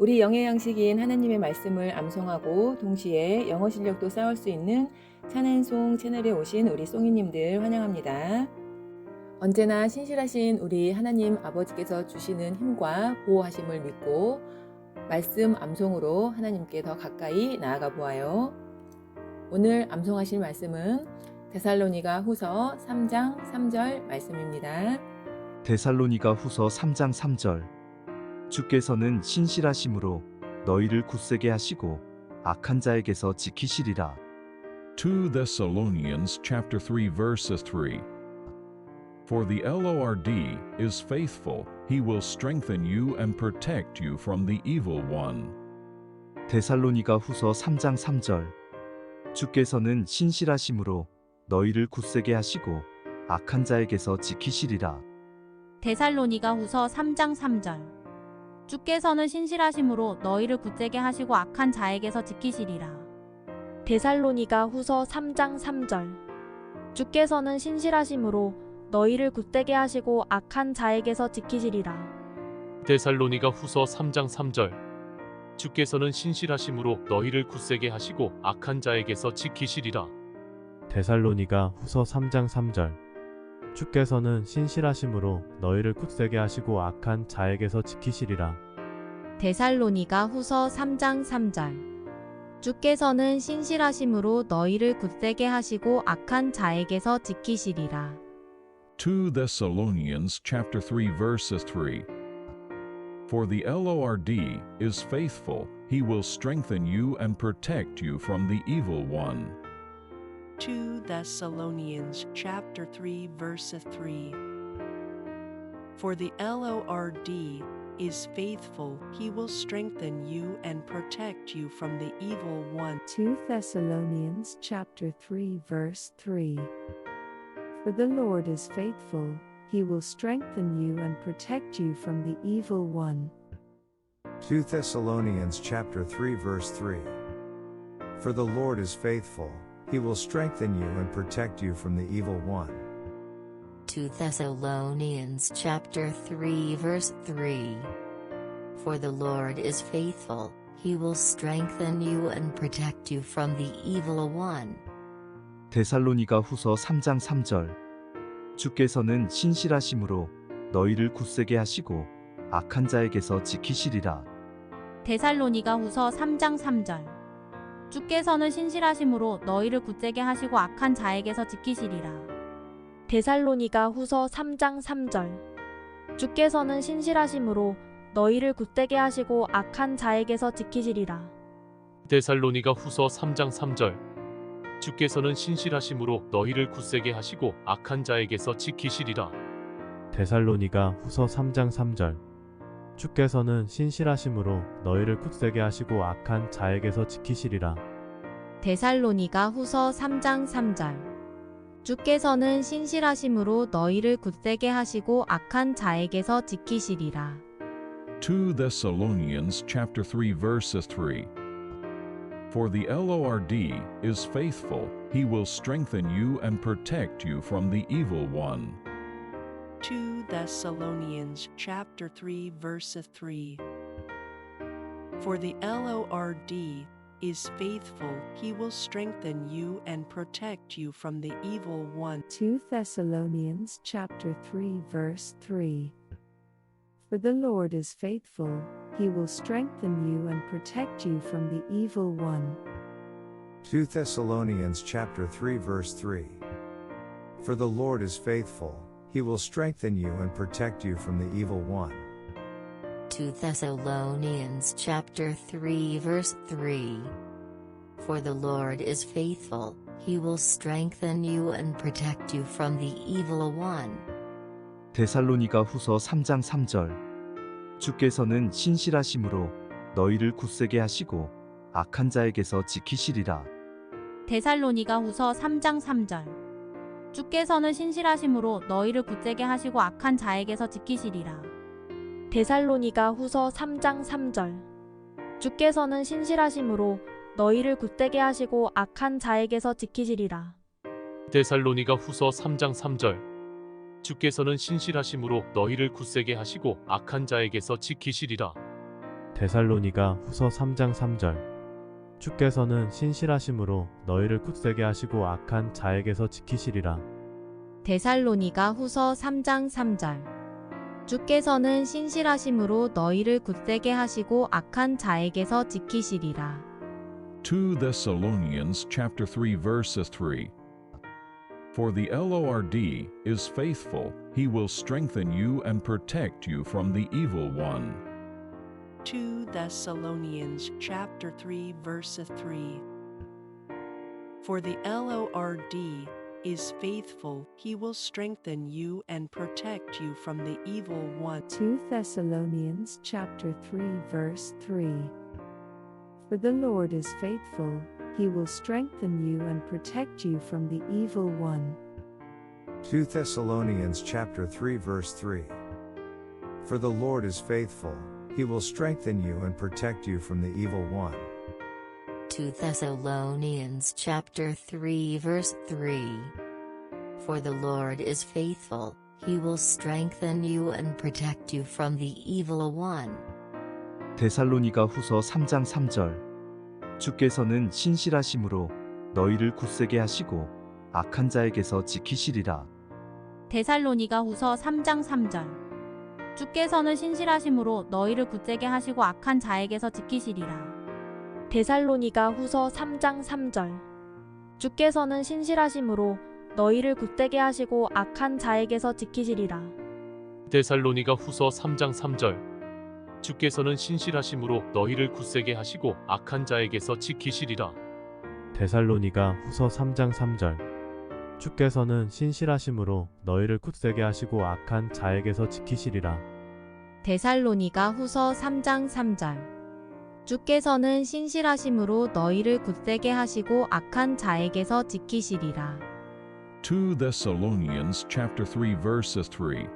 우리 영의 양식인 하나님의 말씀을 암송하고 동시에 영어 실력도 쌓을 수 있는 찬앤송 채널에 오신 우리 송이님들 환영합니다. 언제나 신실하신 우리 하나님 아버지께서 주시는 힘과 보호하심을 믿고 말씀 암송으로 하나님께 더 가까이 나아가 보아요. 오늘 암송하실 말씀은 데살로니가 후서 3장 3절 말씀입니다. 데살로니가 후서 3장 3절 주께서는 신실하심으로 너희를 굳세게 하시고 악한 자에게서 지키시리라 2 Thessalonians chapter 3 verses 3 For the Lord is faithful he will strengthen you and protect you from the evil one 데살로니가 후서 3장 3절 주께서는 신실하심으로 너희를 굳세게 하시고 악한 자에게서 지키시리라 데살로니가 후서 3장 3절 주께서는 신실하심으로 너희를 굳세게 하시고 악한 자에게서 지키시리라. 데살로니가 후서 3장 3절 주께서는 신실하심으로 너희를 굳세게 하시고 악한 자에게서 지키시리라. 데살로니가 후서 3장 3절 주께서는 신실하심으로 너희를 굳세게 하시고 악한 자에게서 지키시리라 데살로니가 후서 3장 3절 주께서는 신실하심으로 너희를 굳세게 하시고 악한 자에게서 지키시리라 데살로니가 후서 3장 3절 주께서는 신실하심으로 너희를 굳세게 하시고 악한 자에게서 지키시리라. 2 Thessalonians chapter 3 verses 3 For the Lord is faithful he will strengthen you and protect you from the evil one 2 Thessalonians chapter 3 verse 3 For the Lord is faithful he will strengthen you and protect you from the evil one. 2 Thessalonians chapter 3 verse 3 For the Lord is faithful he will strengthen you and protect you from the evil one. 2 Thessalonians chapter 3 verse 3 For the Lord is faithful he will strengthen you and protect you from the evil one 2 Thessalonians chapter 3 verse 3 For the Lord is faithful, he will strengthen you and protect you from the evil one. 데살로니가 후서 3장 3절 주께서는 신실하심으로 너희를 굳세게 하시고 악한 자에게서 지키시리라 데살로니가 후서 3장 3절 주께서는 신실하심으로 너희를 굳세게 하시고 악한 자에게서 지키시리라. 데살로니가 후서 3장 3절 주께서는 신실하심으로 너희를 굳세게 하시고 악한 자에게서 지키시리라. 데살로니가 후서 3장 3절 주께서는 신실하심으로 너희를 굳세게 하시고 악한 자에게서 지키시리라 데살로니가 후서 3장 3절 주께서는 신실하심으로 너희를 굳세게 하시고 악한 자에게서 지키시리라 데살로니가 후서 3장 3절 주께서는 신실하심으로 너희를 굳세게 하시고 악한 자에게서 지키시리라. 2 Thessalonians chapter 3 verses 3 For the Lord is faithful he will strengthen you and protect you from the evil one 2 Thessalonians chapter 3 verse 3 For the Lord is faithful he will strengthen you and protect you from the evil one. 2 Thessalonians chapter 3 verse 3 For the Lord is faithful he will strengthen you and protect you from the evil one. 2 Thessalonians chapter 3 verse 3 For the Lord is faithful he will strengthen you and protect you from the evil one 2 Thessalonians chapter 3 verse 3 For the Lord is faithful, he will strengthen you and protect you from the evil one. 데살로니가 후서 3장 3절 주께서는 신실하심으로 너희를 굳세게 하시고 악한 자에게서 지키시리라 데살로니가 후서 3장 3절 주께서는 신실하심으로 너희를 굳세게 하시고 악한 자에게서 지키시리라. 데살로니가 후서 3장 3절 주께서는 신실하심으로 너희를 굳세게 하시고 악한 자에게서 지키시리라. 데살로니가 후서 3장 3절 주께서는 신실하심으로 너희를 굳세게 하시고 악한 자에게서 지키시리라. 데살로니가 후서 3장 3절 주께서는 신실하심으로 너희를 굳세게 하시고 악한 자에게서 지키시리라. 데살로니가 후서 3장 3절 주께서는 신실하심으로 너희를 굳세게 하시고 악한 자에게서 지키시리라. 2 Thessalonians chapter 3 verses 3 For the Lord is faithful, he will strengthen you and protect you from the evil one. 2 Thessalonians chapter 3 verse 3 For the Lord is faithful, he will strengthen you and protect you from the evil one. 2 Thessalonians chapter 3 verse 3 For the Lord is faithful, he will strengthen you and protect you from the evil one. 2 Thessalonians chapter 3 verse 3 For the Lord is faithful, he will strengthen you and protect you from the evil one. 2 Thessalonians chapter 3 verse 3 For the Lord is faithful, he will strengthen you and protect you from the evil one. 데살로니가 후서 3장 3절 주께서는 신실하심으로 너희를 굳세게 하시고 악한 자에게서 지키시리라. 데살로니가 후서 3장 3절 주께서는 신실하심으로 너희를 굳세게 하시고 악한 자에게서 지키시리라. 데살로니가 후서 3장 3절 주께서는 신실하심으로 너희를 굳세게 하시고 악한 자에게서 지키시리라. 데살로니가 후서 3장 3절 주께서는 신실하심으로 너희를 굳세게 하시고 악한 자에게서 지키시리라. 데살로니가 후서 3장 3절 주께서는 신실하심으로 너희를 굳세게 하시고 악한 자에게서 지키시리라. 데살로니가 후서 3장 3절 주께서는 신실하심으로 너희를 굳세게 하시고 악한 자에게서 지키시리라. 2 Thessalonians chapter 3 verses 3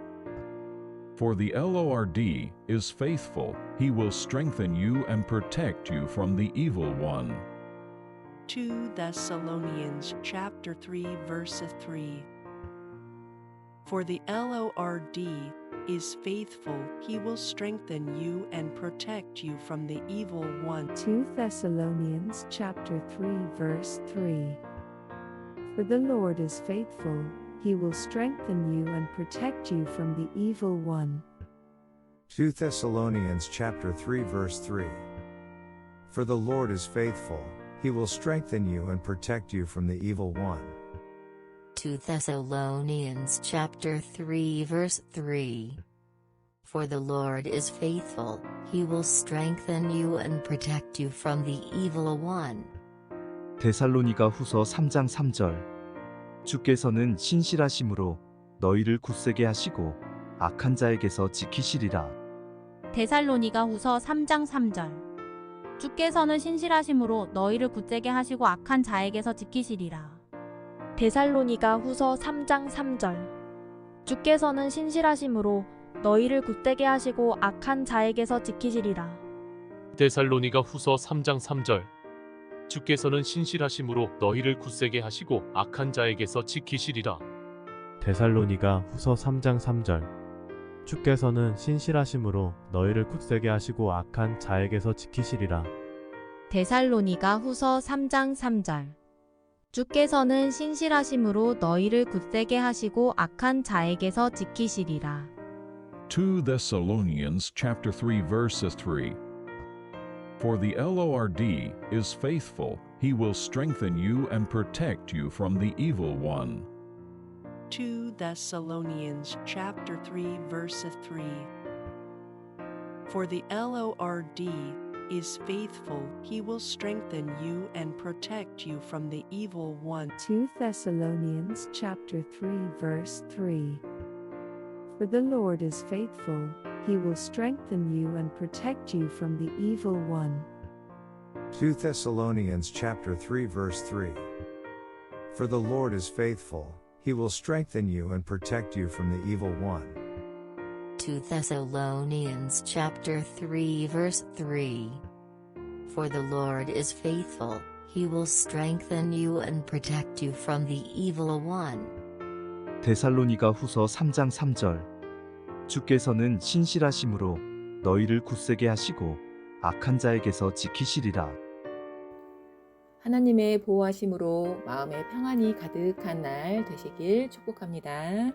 For the Lord is faithful, he will strengthen you and protect you from the evil one. 2 Thessalonians chapter 3 verse 3 For the Lord is faithful, he will strengthen you and protect you from the evil one. 2 Thessalonians chapter 3 verse 3 For the Lord is faithful, he will strengthen you and protect you from the evil one. 2 Thessalonians chapter 3 verse 3 For the Lord is faithful, he will strengthen you and protect you from the evil one. 2 Thessalonians chapter 3 verse 3 For the Lord is faithful, he will strengthen you and protect you from the evil one. 데살로니가 후서 3장 3절 주께서는 신실하심으로 너희를 굳세게 하시고 악한 자에게서 지키시리라. 데살로니가 후서 3장 3절 주께서는 신실하심으로 너희를 굳세게 하시고 악한 자에게서 지키시리라. 데살로니가 후서 3장 3절 주께서는 신실하심으로 너희를 굳세게 하시고 악한 자에게서 지키시리라. 데살로니가 후서 3장 3절 주께서는 신실하심으로 너희를 굳세게 하시고 악한 자에게서 지키시리라. 데살로니가 후서 3장 3절 주께서는 신실하심으로 너희를 굳세게 하시고 악한 자에게서 지키시리라. 데살로니가 후서 3장 3절 주께서는 신실하심으로 너희를 굳세게 하시고 악한 자에게서 지키시리라. 2 Thessalonians chapter 3 verses 3 For the Lord is faithful, he will strengthen you and protect you from the evil one. 2 Thessalonians chapter 3 verse 3 For the Lord is faithful, he will strengthen you and protect you from the evil one. 2 Thessalonians chapter 3 verse 3 For the Lord is faithful, he will strengthen you and protect you from the evil one. 2 Thessalonians chapter 3 verse 3 For the Lord is faithful, he will strengthen you and protect you from the evil one. 2 Thessalonians chapter 3 verse 3 For the Lord is faithful, he will strengthen you and protect you from the evil one. 데살로니가 후서 3장 3절 주께서는 신실하심으로 너희를 굳세게 하시고 악한 자에게서 지키시리라. 하나님의 보호하심으로 마음에 평안이 가득한 날 되시길 축복합니다.